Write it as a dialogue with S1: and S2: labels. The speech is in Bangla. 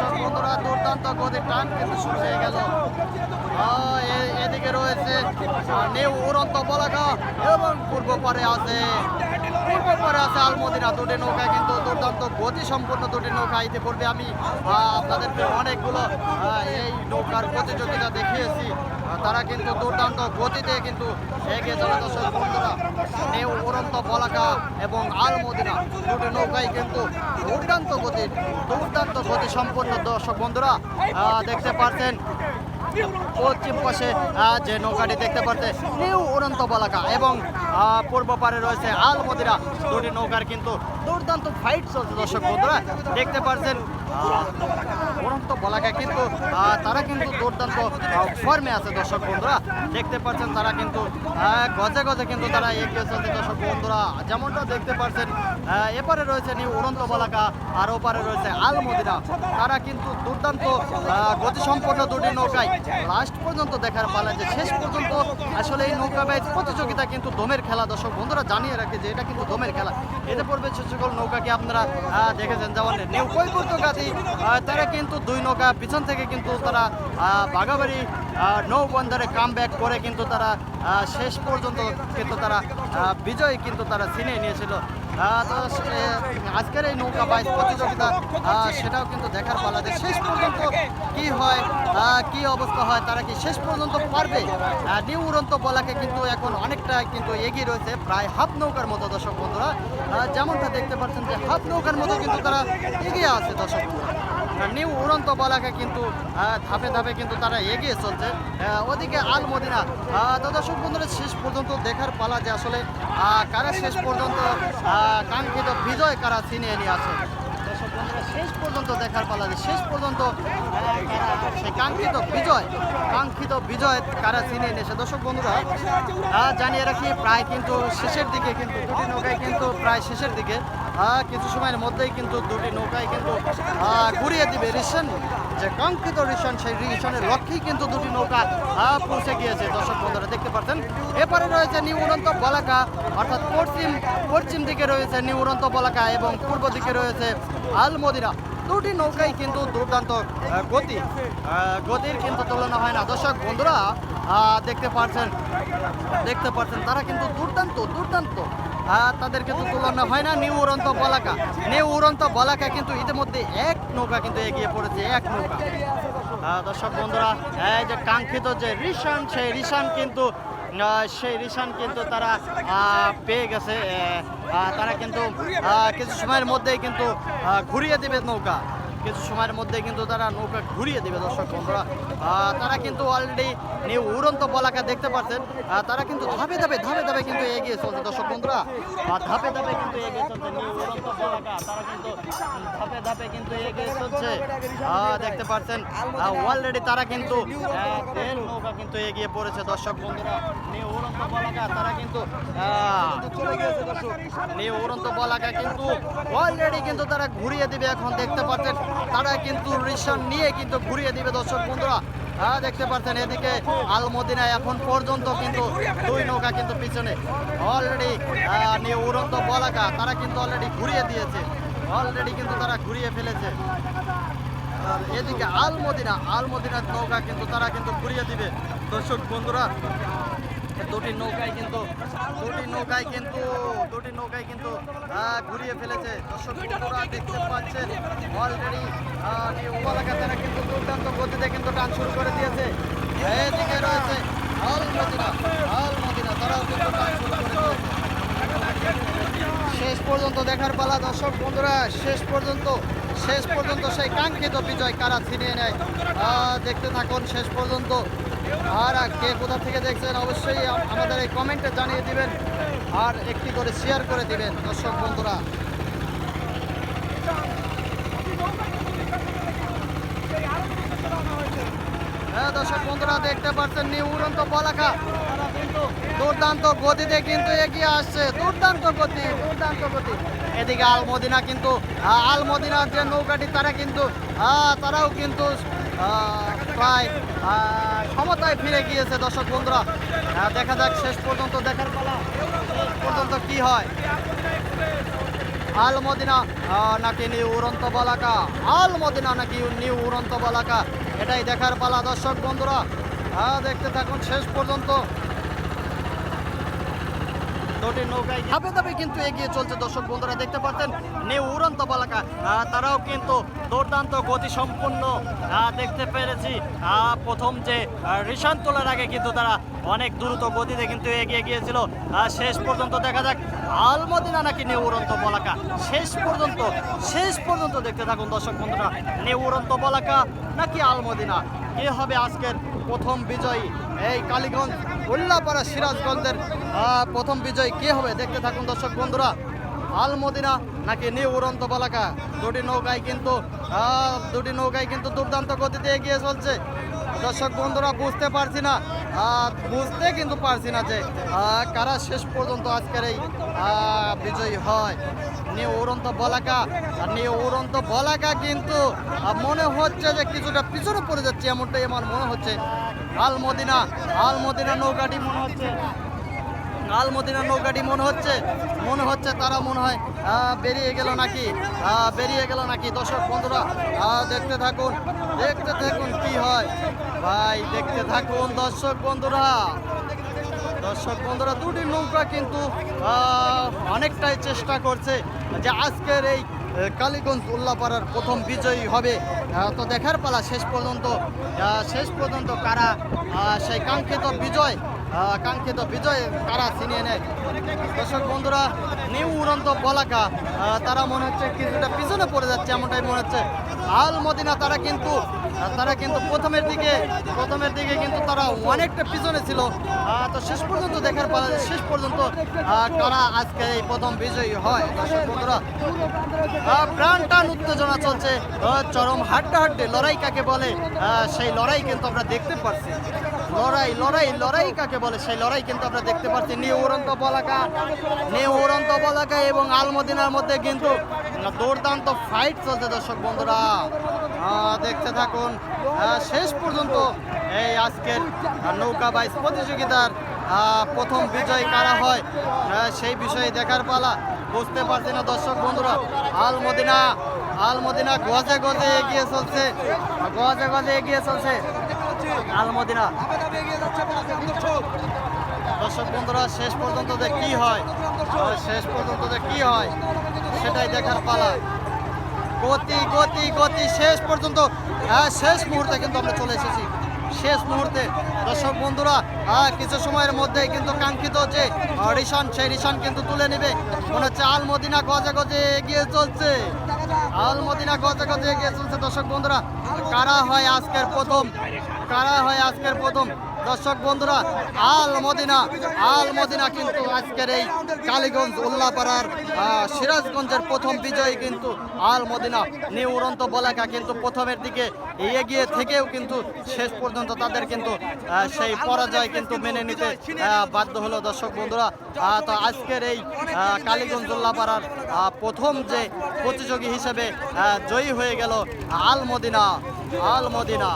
S1: দর্শক বন্ধুরা দুর্দান্ত গতি টান কিন্তু শুরু হয়ে গেল। এদিকে রয়েছে নিউ উড়ন্ত বলাকা এবং পূর্ব পারে আছে পারে আছে আলমদিনা। দুটি নৌকা কিন্তু দুর্দান্ত গতি সম্পন্ন দুটি নৌকা ইতিপূর্বে আমি আপনাদেরকে অনেকগুলো এই নৌকার প্রতিযোগিতা দেখিয়েছি। তারা কিন্তু দুর্দান্ত গতিতে কিন্তু এগিয়ে চলে বন্ধুরা। নিউ উড়ন্ত পলাকা এবং আলমদিনা দুটি নৌকাই কিন্তু দুর্দান্ত গতি দুর্দান্ত গতি সম্পন্ন দর্শক বন্ধুরা দেখতে পাচ্ছেন পশ্চিম পাশে যে নৌকাটি দেখতে পাচ্ছে নিউ উড়ন্ত বলাকা এবং পূর্ব পারে রয়েছে আলমদিরা দুটি নৌকার কিন্তু দুর্দান্ত ফাইট চলছে দর্শক বন্ধুরা। দেখতে পাচ্ছেন আহ, উড়ন্ত বলাকা কিন্তু তারা কিন্তু দুর্দান্ত ফর্মে আছে দর্শক বন্ধুরা। দেখতে পাচ্ছেন তারা কিন্তু গজে গজে কিন্তু তারা এগিয়ে চলছে দর্শক বন্ধুরা। যেমনটা দেখতে পাচ্ছেন আহ, এপারে রয়েছে নিউ উড়ন্ত পলাকা আর ওপারে রয়েছে আলমদিনা। তারা কিন্তু দুর্দান্ত গতিসম্পন্ন দুটি নৌকায় লাস্ট পর্যন্ত দেখার পালা যে শেষ পর্যন্ত আসলে এই নৌকা বাইচ প্রতিযোগিতা কিন্তু দমের খেলা। দর্শক, বন্ধুরা জানিয়ে রাখে যে এটা কিন্তু দমের খেলা। এতে পড়বে সকল নৌকাকে আপনারা দেখেছেন যেমন নিউ কৈপুর্তগাতি তারা কিন্তু দুই নৌকা পিছন থেকে কিন্তু তারা বাগাবাড়ি নৌবন্দরে কাম ব্যাক করে কিন্তু তারা শেষ পর্যন্ত কিন্তু তারা বিজয় কিন্তু তারা ছিনিয়ে নিয়েছিল। তো আজকের এই নৌকা বাইচ প্রতিযোগিতা সেটাও কিন্তু দেখার পালা যে শেষ পর্যন্ত কি হয় কি অবস্থা হয়, তারা কি শেষ পর্যন্ত পারবে? নিউ উড়ন্ত বলাকে কিন্তু এখন অনেকটা কিন্তু এগিয়ে রয়েছে, প্রায় হাফ নৌকার মতো, দর্শক বন্ধুরা। যেমনটা দেখতে পাচ্ছেন যে হাফ নৌকার মতো কিন্তু তারা এগিয়ে আছে, দর্শক বন্ধুরা। নিউ উড়ন্ত বলাকে কিন্তু ধাপে ধাপে কিন্তু তারা এগিয়ে চলছে। ওদিকে আল মদিনা। তো দর্শক বন্ধুরা, শেষ পর্যন্ত দেখার পালা যে আসলে কারা শেষ পর্যন্ত কাঙ্ক্ষিত বিজয় কারা ছিনিয়ে দর্শক বন্ধুরা, শেষ পর্যন্ত দেখার পালা যে শেষ পর্যন্ত সেই কাঙ্ক্ষিত বিজয় কাঙ্ক্ষিত বিজয় কারা ছিনিয়ে নিয়েছে। দর্শক বন্ধুরা জানিয়ে রাখি, প্রায় কিন্তু শেষের দিকে কিন্তু কিন্তু প্রায় শেষের দিকে কিছু সময়ের মধ্যেই কিন্তু দুটি নৌকায় কিন্তু ঘুরিয়ে দিবে রিশন। যে কাঙ্ক্ষিত রিশন, সেই রিশনের লক্ষ্যেই কিন্তু দুটি নৌকা পৌঁছে গিয়েছে। দর্শক বন্ধুরা, দেখতে পাচ্ছেন, এপারে রয়েছে নিউ উড়ন্ত বলাকা, অর্থাৎ পশ্চিম পশ্চিম দিকে রয়েছে নিউ উড়ন্ত বলাকা এবং পূর্ব দিকে রয়েছে আলমদিরা। দুটি নৌকাই কিন্তু দুর্দান্ত গতি গতির কিন্তু তুলনা হয় না। দর্শক বন্ধুরা দেখতে পাচ্ছেন দেখতে পাচ্ছেন, তারা কিন্তু দুর্দান্ত দুর্দান্ত। আহ, তো তুলনা হয় না নিউ উড়ন্ত বলাকা। নিউ উড়ন্ত বলাকা কিন্তু ইতিমধ্যে এক নৌকা কিন্তু এগিয়ে পড়েছে এক নৌকা। দর্শক বন্ধুরা এই যে কাঙ্ক্ষিত যে রিশান সেই রিশান কিন্তু সেই রিশান কিন্তু তারা পেয়ে গেছে তারা কিন্তু কিছু সময়ের মধ্যেই কিন্তু ঘুরিয়ে দেবে নৌকা। কিছু সময়ের মধ্যে কিন্তু তারা নৌকা ঘুরিয়ে দেবে, দর্শক বন্ধুরা। তারা কিন্তু অলরেডি নিউ উড়ন্ত বলাকা দেখতে পাচ্ছেন। তারা কিন্তু ধাপে ধাপে ধাপে ধাপে কিন্তু এগিয়ে চলছে, দর্শক বন্ধুরা। ধাপে ধাপে কিন্তু এগিয়ে চলছে নিউ উড়ন্ত বলাকা। তারা কিন্তু ধাপে ধাপে কিন্তু এগিয়ে চলছে। দেখতে পাচ্ছেন অলরেডি তারা কিন্তু নৌকা কিন্তু এগিয়ে পড়েছে, দর্শক বন্ধুরা। নিউ উড়ন্ত বলাকা, তারা কিন্তু চলে নিউ উড়ন্ত বলাকা কিন্তু অলরেডি কিন্তু তারা ঘুরিয়ে দিবে, এখন দেখতে পাচ্ছেন। তারা কিন্তু রিশন নিয়ে কিন্তু ঘুরিয়ে দিবে দর্শক বন্ধুরা। হ্যাঁ দেখতে পাচ্ছেন এদিকে আলমদিনা এখন পর্যন্ত কিন্তু দুই নৌকা কিন্তু পিছনে। অলরেডি নিউ উড়ন্ত বলাকা তারা কিন্তু অলরেডি ঘুরিয়ে দিয়েছে। অলরেডি কিন্তু তারা ঘুরিয়ে ফেলেছে। এদিকে আলমদিনা, আলমদিনার নৌকা কিন্তু তারা কিন্তু ঘুরিয়ে দিবে। দর্শক বন্ধুরা দুটি নৌকায় কিন্তু, দুটি নৌকায় কিন্তু, দুটি নৌকায় কিন্তু ঘুরিয়ে ফেলেছে। দর্শক বন্ধুরা, দেখতে পাচ্ছেন অলরেডি উপলাকা তারা কিন্তু দুর্দান্ত গতিতে কিন্তু টান শুরু করে দিয়েছে। এদিকে রয়েছে আলমদিনা আলমদিনা, তারাও কিন্তু টান শুরু করে দিয়েছে। শেষ পর্যন্ত দেখার পালা, দর্শক বন্ধুরা, শেষ পর্যন্ত শেষ পর্যন্ত সেই কাঙ্ক্ষিত বিজয় কারা ছিনিয়ে নেয়? দেখতে থাকুন, শেষ পর্যন্ত। আর কে কোথা থেকে দেখছেন অবশ্যই আম- আমাদের এই কমেন্টে জানিয়ে দিবেন আর একটি করে শেয়ার করে দিবেন দর্শক বন্ধুরা। হ্যাঁ দর্শক বন্ধুরা দেখতে পাচ্ছেন নিউ উড়ন্ত কিন্তু দুর্দান্ত গতিতে কিন্তু এগিয়ে আসছে দুর্দান্ত গতি দুর্দান্ত গতি। এদিকে আলমদিনা কিন্তু আহ, আলমদিনার যে নৌকাটি তারা কিন্তু তারাও কিন্তু প্রায় সমতায় ফিরে গিয়েছে দর্শক বন্ধুরা। দেখা যাক শেষ পর্যন্ত দেখার পালা। পর্যন্ত কি হয়। আল মদিনা নাকি নিউ উড়ন্ত বলাকা? আল মদিনা নাকি নিউ উড়ন্ত বলাকা? এটাই দেখার পালা দর্শক বন্ধুরা। দেখতে থাকুন শেষ পর্যন্ত। দুটি নৌকায় ধাপে ধাপে কিন্তু এগিয়ে চলছে। দর্শক বন্ধুরা দেখতে পাচ্ছেন নিউ উড়ন্ত বলাকা। তারাও কিন্তু দুর্দান্ত গতি আহ, দেখতে পেরেছি। প্রথম যে রিসান তোলার আগে কিন্তু তারা অনেক দ্রুত গতিতে কিন্তু এগিয়ে গিয়েছিল। শেষ পর্যন্ত দেখা যাক আলমদিনা নাকি নিউ উড়ন্ত বলাকা। শেষ পর্যন্ত শেষ পর্যন্ত দেখতে থাকুন দর্শক বন্ধুরা নিউ উড়ন্ত বলাকা নাকি আলমদিনা। কে হবে আজকের প্রথম বিজয়ী? এই কালীগঞ্জ উল্লাপাড়া সিরাজগঞ্জের প্রথম বিজয়ী কে হবে দেখতে থাকুন দর্শক বন্ধুরা। আলমদিনা নাকি নিউ উড়ন্ত বলাকা? দুটি নৌকায় কিন্তু দুটি নৌকায় কিন্তু দুর্দান্ত গতিতে এগিয়ে চলছে। দর্শক বন্ধুরা, বুঝতে পারছি না বুঝতে কিন্তু পারছি না যে কারা শেষ পর্যন্ত আজকের এই বিজয়ী হয়। নিউ উড়ন্ত বলাকা আর নিউ উড়ন্ত বলাকা কিন্তু মনে হচ্ছে যে কিছুটা পিছনে পড়ে যাচ্ছে এমনটাই আমার মনে হচ্ছে। আলমদিনা আলমদিনা নৌকাটি মনে হচ্ছে আলমদিনা নৌকাটি মনে হচ্ছে মনে হচ্ছে তারা মনে হয় বেরিয়ে গেল নাকি? বেরিয়ে গেল নাকি? দর্শক বন্ধুরা দেখতে থাকুন দেখতে থাকুন কি হয়। ভাই, দেখতে থাকুন দর্শক বন্ধুরা। দর্শক বন্ধুরা, দুটি নৌকা কিন্তু অনেকটাই চেষ্টা করছে যে আজকের এই কালীগঞ্জ উল্লাপাড়ার প্রথম বিজয়ী হবে। তো দেখার পালা শেষ পর্যন্ত শেষ পর্যন্ত কারা সেই কাঙ্ক্ষিত বিজয় কাঙ্ক্ষিত বিজয় কারা ছিনিয়ে নেয়। দর্শক বন্ধুরা, নিউ উড়ন্ত বলাকা তারা মনে হচ্ছে কিছুটা পিছনে পড়ে যাচ্ছে, এমনটাই মনে হচ্ছে। আল মদিনা তারা কিন্তু তারা কিন্তু প্রথমের দিকে প্রথমের দিকে কিন্তু তারা অনেকটা পিছনে ছিল। তো শেষ পর্যন্ত দেখার পালা শেষ পর্যন্ত কারা আজকে এই প্রথম বিজয়ী হয়? দর্শক বন্ধুরা প্রাণ টান উত্তেজনা চলছে। চরম হাড্ডাহাড্ডি লড়াই কাকে বলে? সেই লড়াই কিন্তু আমরা দেখতে পাচ্ছি লড়াই লড়াই লড়াই কাকে বলে? সেই লড়াই কিন্তু আমরা দেখতে পাচ্ছি। নিউ উড়ন্ত বলাকা নিউ উড়ন্ত বলাকা এবং আলমদিনার মধ্যে কিন্তু দুর্দান্ত ফাইট চলছে দর্শক বন্ধুরা। দেখতে থাকুন। শেষ পর্যন্ত এই আজকের নৌকা বাইস প্রতিযোগিতার প্রথম বিজয় কারা হয় সেই বিষয়ে দেখার পালা বুঝতে পারছি না দর্শক বন্ধুরা। আলমদিনা আলমদিনা গজে গজে এগিয়ে চলছে। গজে গজে এগিয়ে চলছে। আলমদিনা। দর্শক বন্ধুরা শেষ পর্যন্ত যে কি হয় শেষ পর্যন্ত যে কি হয় সেটাই দেখার পালা। গতি গতি গতি শেষ পর্যন্ত হ্যাঁ শেষ মুহূর্তে কিন্তু আমরা চলে এসেছি। শেষ মুহূর্তে দর্শক বন্ধুরা আহ, কিছু সময়ের মধ্যেই কিন্তু কাঙ্ক্ষিত যে রিশান সেই রিশান কিন্তু তুলে নেবে। মনে হচ্ছে আলমদিনা গজে গজে এগিয়ে চলছে। আলমদিনা গজে গজে এগিয়ে চলছে দর্শক বন্ধুরা। কারা হয় আজকের প্রথম? কারা হয় আজকের প্রথম? দর্শক বন্ধুরা, আল মদিনা আল মদিনা কিন্তু আজকের এই কালীগঞ্জ উল্লাপাড়ার সিরাজগঞ্জের প্রথম বিজয়ী কিন্তু আল মদিনা। নিউ উড়ন্ত বলাকা কিন্তু প্রথমের দিকে এগিয়ে থেকেও কিন্তু শেষ পর্যন্ত তাদের কিন্তু সেই পরাজয় কিন্তু মেনে নিতে বাধ্য হলো দর্শক বন্ধুরা। তো আজকের এই কালীগঞ্জ উল্লাপাড়ার প্রথম যে প্রতিযোগী হিসেবে জয়ী হয়ে গেল আল মদিনা আল মদিনা।